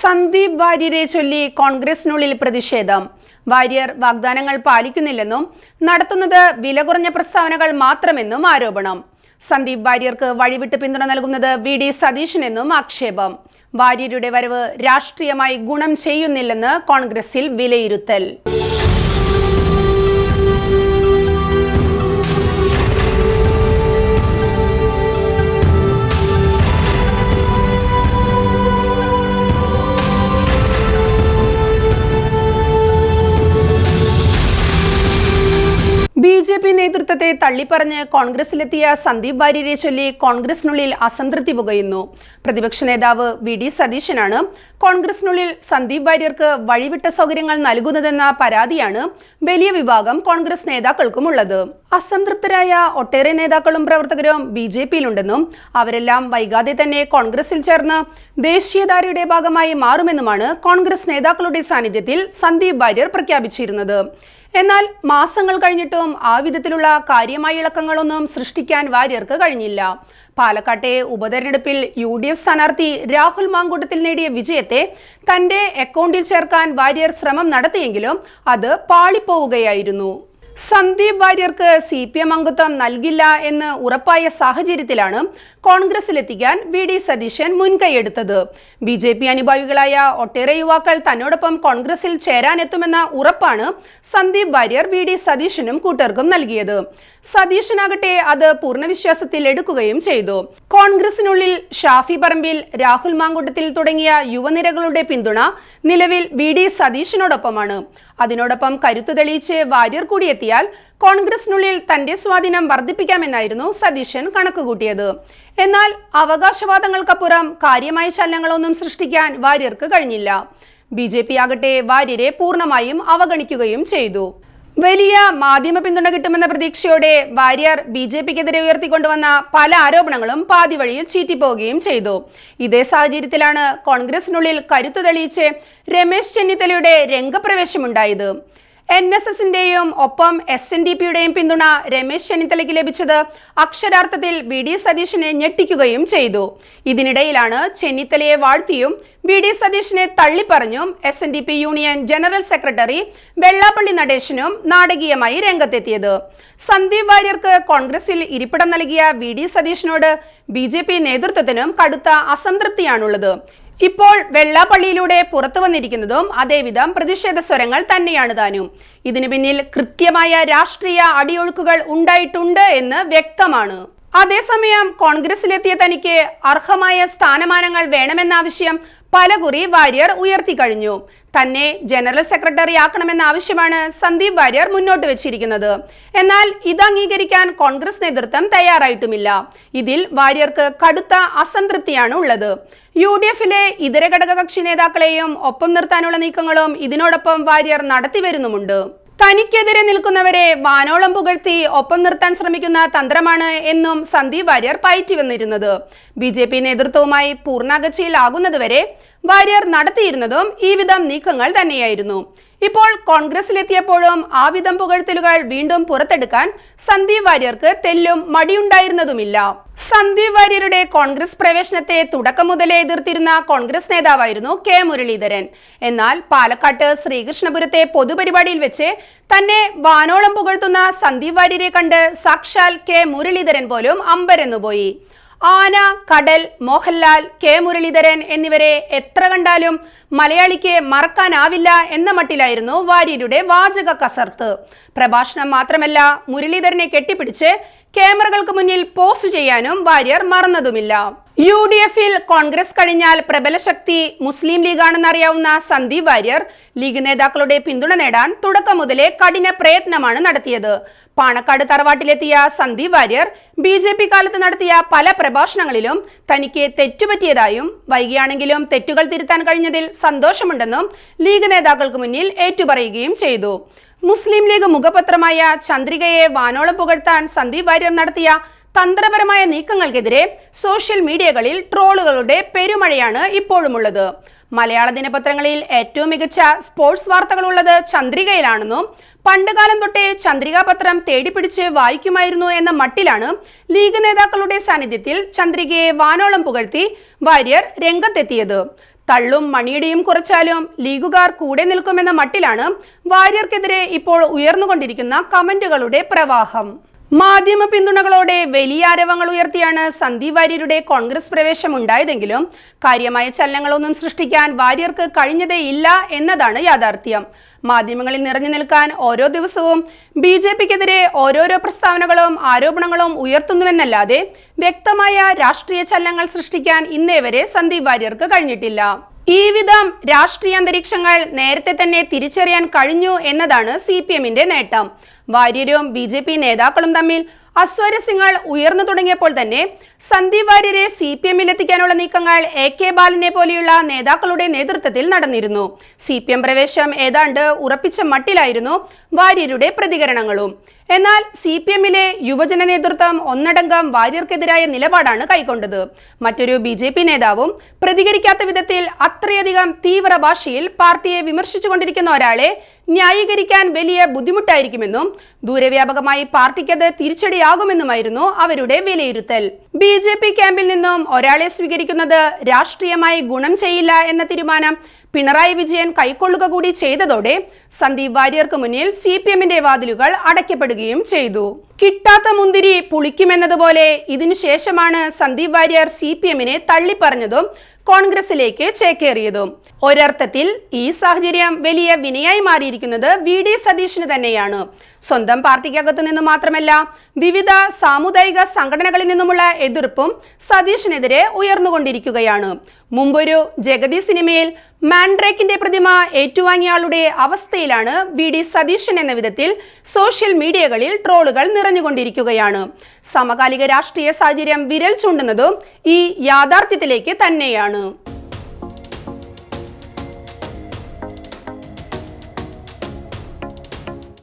സന്ദീപ് വാര്യരെ ചൊല്ലി കോൺഗ്രസിനുള്ളിൽ പ്രതിഷേധം. വാര്യർ വാഗ്ദാനങ്ങൾ പാലിക്കുന്നില്ലെന്നും നടത്തുന്നത് വില കുറഞ്ഞ പ്രസ്താവനകൾ മാത്രമെന്നും ആരോപണം. സന്ദീപ് വാര്യർക്ക് വഴിവിട്ട് പിന്തുണ നൽകുന്നത് വി ഡി സതീശനെന്നും ആക്ഷേപം. വാര്യരുടെ വരവ് രാഷ്ട്രീയമായി ഗുണം ചെയ്യുന്നില്ലെന്ന് കോൺഗ്രസിൽ വിലയിരുത്തൽ. നേതൃത്വത്തെ തള്ളിപ്പറഞ്ഞ് കോൺഗ്രസിലെത്തിയ സന്ദീപ് വാര്യരെ ചൊല്ലി കോൺഗ്രസിനുള്ളിൽ അസംതൃപ്തി പുകയുന്നു. പ്രതിപക്ഷ നേതാവ് വി ഡി സതീശനാണ് കോൺഗ്രസിനുള്ളിൽ സന്ദീപ് വാര്യർക്ക് വഴിവിട്ട സൗകര്യങ്ങൾ നൽകുന്നതെന്ന പരാതിയാണ് വലിയ വിഭാഗം കോൺഗ്രസ് നേതാക്കൾക്കുമുള്ളത്. അസംതൃപ്തരായ ഒട്ടേറെ നേതാക്കളും പ്രവർത്തകരും ബി ജെ പിയിലുണ്ടെന്നും അവരെല്ലാം വൈകാതെ തന്നെ കോൺഗ്രസിൽ ചേർന്ന് ദേശീയധാരയുടെ ഭാഗമായി മാറുമെന്നുമാണ് കോൺഗ്രസ് നേതാക്കളുടെ സാന്നിധ്യത്തിൽ സന്ദീപ് വാര്യർ പ്രഖ്യാപിച്ചിരുന്നത്. എന്നാൽ മാസങ്ങൾ കഴിഞ്ഞിട്ടും ആ വിധത്തിലുള്ള കാര്യമായ ഇളക്കങ്ങളൊന്നും സൃഷ്ടിക്കാൻ വാര്യർക്ക് കഴിഞ്ഞില്ല. പാലക്കാട്ടെ ഉപതെരഞ്ഞെടുപ്പിൽ യു ഡി എഫ് സ്ഥാനാർത്ഥി രാഹുൽ മാങ്കൂട്ടത്തിൽ നേടിയ വിജയത്തെ തന്റെ അക്കൗണ്ടിൽ ചേർക്കാൻ വാര്യർ ശ്രമം നടത്തിയെങ്കിലും അത് പാളിപ്പോവുകയായിരുന്നു. സന്ദീപ് വാര്യർക്ക് സി പി എം അംഗത്വം നൽകില്ല എന്ന് ഉറപ്പായ സാഹചര്യത്തിലാണ് കോൺഗ്രസിലെത്തിക്കാൻ വി ഡി സതീശൻ മുൻകൈയെടുത്തത്. ബി ജെ പി അനുഭാവികളായ ഒട്ടേറെ യുവാക്കൾ തന്നോടൊപ്പം കോൺഗ്രസിൽ ചേരാനെത്തുമെന്ന ഉറപ്പാണ് സന്ദീപ് വാര്യർ വി ഡി സതീശനും കൂട്ടർക്കും നൽകിയത്. സതീശനാകട്ടെ അത് പൂർണവിശ്വാസത്തിൽ എടുക്കുകയും ചെയ്തു. കോൺഗ്രസിനുള്ളിൽ ഷാഫി പറമ്പിൽ രാഹുൽ മാങ്കൂട്ടത്തിൽ തുടങ്ങിയ യുവനിരകളുടെ പിന്തുണ നിലവിൽ വി ഡി സതീശനോടൊപ്പമാണ്. അതിനോടൊപ്പം കരുത്തു തെളിയിച്ച് വാര്യർ കൂടിയെത്തിയാൽ കോൺഗ്രസിനുള്ളിൽ തന്റെ സ്വാധീനം വർദ്ധിപ്പിക്കാമെന്നായിരുന്നു സതീശൻ കണക്കുകൂട്ടിയത്. എന്നാൽ അവകാശവാദങ്ങൾക്കപ്പുറം കാര്യമായ ചലനങ്ങളൊന്നും സൃഷ്ടിക്കാൻ വാര്യർക്ക് കഴിഞ്ഞില്ല. ബി ജെ പി ആകട്ടെ വാര്യരെ പൂർണമായും അവഗണിക്കുകയും ചെയ്തു. വലിയ മാധ്യമ പിന്തുണ കിട്ടുമെന്ന പ്രതീക്ഷയോടെ വാര്യർ ബി ജെ പിക്കെതിരെ ഉയർത്തിക്കൊണ്ടുവന്ന പല ആരോപണങ്ങളും പാതി വഴിയിൽ ചീറ്റിപ്പോവുകയും ചെയ്തു. ഇതേ സാഹചര്യത്തിലാണ് കോൺഗ്രസിനുള്ളിൽ കരുത്തു തെളിയിച്ച് രമേശ് ചെന്നിത്തലയുടെ രംഗപ്രവേശമുണ്ടായത്. എൻ എസ് എസിന്റെയും ഒപ്പം എസ് എൻ ഡി പിയുടെയും പിന്തുണ രമേശ് ചെന്നിത്തലയ്ക്ക് ലഭിച്ചത് അക്ഷരാർത്ഥത്തിൽ വി ഡി സതീശനെ ഞെട്ടിക്കുകയും ചെയ്തു. ഇതിനിടയിലാണ് ചെന്നിത്തലയെ വാഴ്ത്തിയും വി ഡി സതീശനെ തള്ളിപ്പറഞ്ഞും S N D P union general secretary Vellappally നടേശനും നാടകീയമായി രംഗത്തെത്തിയത്. സന്ദീപ് വാര്യർക്ക് കോൺഗ്രസിൽ ഇരിപ്പിടം നൽകിയ വി ഡി സതീശനോട് ബി ജെ പി നേതൃത്വത്തിനും കടുത്ത അസംതൃപ്തിയാണുള്ളത്. ഇപ്പോൾ വെള്ളാപ്പള്ളിയിലൂടെ പുറത്തു വന്നിരിക്കുന്നതും അതേവിധം പ്രതിഷേധ സ്വരങ്ങൾ തന്നെയാണ് താനും. ഇതിനു പിന്നിൽ കൃത്യമായ രാഷ്ട്രീയ അടിയൊഴുക്കുകൾ ഉണ്ടായിട്ടുണ്ട് എന്ന് വ്യക്തമാണ്. അതേസമയം കോൺഗ്രസിലെത്തിയ തനിക്ക് അർഹമായ സ്ഥാനമാനങ്ങൾ വേണമെന്ന ആവശ്യം പലകുറി വാര്യർ ഉയർത്തിക്കഴിഞ്ഞു തന്നെ ജനറൽ സെക്രട്ടറി ആക്കണമെന്ന ആവശ്യമാണ് സന്ദീപ് വാര്യർ മുന്നോട്ട് വെച്ചിരിക്കുന്നത്. എന്നാൽ ഇത് അംഗീകരിക്കാൻ കോൺഗ്രസ് നേതൃത്വം തയ്യാറായിട്ടുമില്ല. ഇതിൽ വാര്യർക്ക് കടുത്ത അസംതൃപ്തിയാണ് ഉള്ളത്. യു ഡി എഫിലെ ഇതര ഘടകകക്ഷി നേതാക്കളെയും ഒപ്പം നിർത്താനുള്ള നീക്കങ്ങളും ഇതിനോടൊപ്പം വാര്യർ നടത്തിവരുന്നുമുണ്ട്. തനിക്കെതിരെ നിൽക്കുന്നവരെ വാനോളം പുകഴ്ത്തി ഒപ്പം നിർത്താൻ ശ്രമിക്കുന്ന തന്ത്രമാണ് എന്നും സന്ദീപ് വാര്യർ പയറ്റി വന്നിരുന്നത് ബി ജെ പി നേതൃത്വവുമായി പൂർണാകച്ചയിലാകുന്നതുവരെ വാര്യർ നടത്തിയിരുന്നതും ഈ വിധം നീക്കങ്ങൾ തന്നെയായിരുന്നു. ഇപ്പോൾ കോൺഗ്രസിലെത്തിയപ്പോഴും ആ വിധം പുകഴ്ത്തലുകൾ വീണ്ടും പുറത്തെടുക്കാൻ സന്ദീപ് വാര്യർക്ക് തെല്ലും മടിയുണ്ടായിരുന്നതുമില്ല. സന്ദീപ് വാര്യരുടെ കോൺഗ്രസ് പ്രവേശനത്തെ തുടക്കം മുതലേ എതിർത്തിരുന്ന കോൺഗ്രസ് നേതാവായിരുന്നു കെ മുരളീധരൻ. എന്നാൽ പാലക്കാട്ട് ശ്രീകൃഷ്ണപുരത്തെ പൊതുപരിപാടിയിൽ വെച്ച് തന്നെ വാനോളം പുകഴ്ത്തുന്ന സന്ദീപ് വാര്യരെ കണ്ട് സാക്ഷാൽ കെ മുരളീധരൻ പോലും അമ്പരന്നുപോയി. ആന കടൽ മോഹൻലാൽ കെ. മുരളീധരൻ എന്നിവരെ എത്ര കണ്ടാലും മലയാളിക്ക് മറക്കാനാവില്ല എന്ന മട്ടിലായിരുന്നു വാര്യരുടെ വാചക കസർത്ത്. പ്രഭാഷണം മാത്രമല്ല മുരളീധരനെ കെട്ടിപ്പിടിച്ച് ക്യാമറകൾക്ക് മുന്നിൽ പോസ്റ്റ് ചെയ്യാനും വാര്യർ മറന്നതുമില്ല. യു ഡി എഫിൽ കോൺഗ്രസ് കഴിഞ്ഞാൽ പ്രബല ശക്തി മുസ്ലിം ലീഗാണെന്നറിയാവുന്ന സന്ദീപ് വാര്യർ ലീഗ് നേതാക്കളുടെ പിന്തുണ നേടാൻ തുടക്കം മുതലേ കഠിന പ്രയത്നമാണ് നടത്തിയത്. Panakkad തറവാട്ടിലെത്തിയ Sandeep Warrier B J P കാലത്ത് നടത്തിയ പല പ്രഭാഷണങ്ങളിലും തനിക്ക് തെറ്റുപറ്റിയതായും വൈകിയാണെങ്കിലും തെറ്റുകൾ തിരുത്താൻ കഴിഞ്ഞതിൽ സന്തോഷമുണ്ടെന്നും ലീഗ് നേതാക്കൾക്ക് മുന്നിൽ ഏറ്റുപറയുകയും ചെയ്തു. മുസ്ലിം ലീഗ് മുഖപത്രമായ ചന്ദ്രികയെ വാനോളം പുകഴ്ത്താൻ സന്ദീപ് വാര്യർ നടത്തിയ തന്ത്രപരമായ നീക്കങ്ങൾക്കെതിരെ സോഷ്യൽ മീഡിയകളിൽ ട്രോളുകളുടെ പെരുമഴയാണ് ഇപ്പോഴുമുള്ളത്. മലയാള ദിനപത്രങ്ങളിൽ ഏറ്റവും മികച്ച സ്പോർട്സ് വാർത്തകളുള്ളത് ചന്ദ്രികയിലാണെന്നും പണ്ടുകാലം തൊട്ടേ ചന്ദ്രികാപത്രം തേടിപ്പിടിച്ച് വായിക്കുമായിരുന്നു എന്ന മട്ടിലാണ് ലീഗ് നേതാക്കളുടെ സാന്നിധ്യത്തിൽ ചന്ദ്രികയെ വാനോളം പുകഴ്ത്തി വാര്യർ രംഗത്തെത്തിയത്. തള്ളും മണിയുടെയും കുറച്ചാലും ലീഗുകാർ കൂടെ നിൽക്കുമെന്ന മട്ടിലാണ് വാര്യർക്കെതിരെ ഇപ്പോൾ ഉയർന്നുകൊണ്ടിരിക്കുന്ന കമന്റുകളുടെ പ്രവാഹം. മാധ്യമ പിന്തുണകളോടെ വലിയ ആരവങ്ങൾ ഉയർത്തിയാണ് സന്ദീപ് വാര്യരുടെ കോൺഗ്രസ് പ്രവേശം ഉണ്ടായതെങ്കിലും കാര്യമായ ചലനങ്ങളൊന്നും സൃഷ്ടിക്കാൻ വാര്യർക്ക് കഴിഞ്ഞതേ ഇല്ല എന്നതാണ് യാഥാർത്ഥ്യം. മാധ്യമങ്ങളിൽ നിറഞ്ഞു നിൽക്കാൻ ഓരോ ദിവസവും ബി ജെ പിക്കെതിരെ ഓരോരോ പ്രസ്താവനകളും ആരോപണങ്ങളും ഉയർത്തുന്നുവെന്നല്ലാതെ വ്യക്തമായ രാഷ്ട്രീയ ചലനങ്ങൾ സൃഷ്ടിക്കാൻ ഇന്നേ വരെ സന്ദീപ് വാര്യർക്ക് കഴിഞ്ഞിട്ടില്ല. ഈ വിധം രാഷ്ട്രീയ അന്തരീക്ഷങ്ങൾ നേരത്തെ തന്നെ തിരിച്ചറിയാൻ കഴിഞ്ഞു എന്നതാണ് സി പി എമ്മിന്റെ നേട്ടം. വാര്യരും ബി ജെ പി നേതാക്കളും തമ്മിൽ അസ്വാരസ്യങ്ങൾ ഉയർന്നു തുടങ്ങിയപ്പോൾ തന്നെ സന്ദീപ് വാര്യരെ സി പി എമ്മിലെത്തിക്കാനുള്ള നീക്കങ്ങൾ എ കെ ബാലനെ പോലെയുള്ള നേതാക്കളുടെ നേതൃത്വത്തിൽ നടന്നിരുന്നു. സി പി എം പ്രവേശം ഏതാണ്ട് ഉറപ്പിച്ച മട്ടിലായിരുന്നു വാര്യരുടെ പ്രതികരണങ്ങളും. എന്നാൽ സി പി എമ്മിലെ യുവജന നേതൃത്വം ഒന്നടങ്കം വാര്യർക്കെതിരായ നിലപാടാണ് കൈക്കൊണ്ടത്. മറ്റൊരു ബി ജെ പി നേതാവും പ്രതികരിക്കാത്ത വിധത്തിൽ അത്രയധികം തീവ്ര ഭാഷയിൽ പാർട്ടിയെ വിമർശിച്ചുകൊണ്ടിരിക്കുന്ന ഒരാളെ ന്യായീകരിക്കാൻ വലിയ ബുദ്ധിമുട്ടായിരിക്കുമെന്നും ദൂരവ്യാപകമായി പാർട്ടിക്കത് തിരിച്ചടിയാകുമെന്നുമായിരുന്നു അവരുടെ വിലയിരുത്തൽ. ബി ജെ പി ക്യാമ്പിൽ നിന്നും ഒരാളെ സ്വീകരിക്കുന്നത് രാഷ്ട്രീയമായി ഗുണം ചെയ്യില്ല എന്ന തീരുമാനം പിണറായി വിജയൻ കൈക്കൊള്ളുക കൂടി ചെയ്തതോടെ സന്ദീപ് വാര്യർക്ക് മുന്നിൽ സി പി എമ്മിന്റെ വാതിലുകൾ അടയ്ക്കപ്പെടുകയും ചെയ്തു. കിട്ടാത്ത മുന്തിരി പുളിക്കുമെന്നതുപോലെ ഇതിനുശേഷമാണ് സന്ദീപ് വാര്യർ സി പി എമ്മിനെ തള്ളിപ്പറഞ്ഞതും കോൺഗ്രസിലേക്ക് ചേക്കേറിയതും. ഒരർത്ഥത്തിൽ ഈ സാഹചര്യം വലിയ വിനയായി മാറിയിരിക്കുന്നത് വി ഡി സതീഷിന് തന്നെയാണ്. സ്വന്തം പാർട്ടിക്കകത്തു നിന്ന് മാത്രമല്ല വിവിധ സാമുദായിക സംഘടനകളിൽ നിന്നുമുള്ള എതിർപ്പും സതീഷിനെതിരെ ഉയർന്നുകൊണ്ടിരിക്കുകയാണ്. മുമ്പൊരു ജഗതി സിനിമയിൽ മാൻഡ്രേക്കിന്റെ പ്രതിമ ഏറ്റുവാങ്ങിയാളുടെ അവസ്ഥയിലാണ് വി ഡി സതീശൻ എന്ന വിധത്തിൽ സോഷ്യൽ മീഡിയകളിൽ ട്രോളുകൾ നിറഞ്ഞുകൊണ്ടിരിക്കുകയാണ്. സമകാലിക രാഷ്ട്രീയ സാഹചര്യം വിരൽ ചൂണ്ടുന്നതും ഈ യാഥാർത്ഥ്യത്തിലേക്ക് തന്നെയാണ്.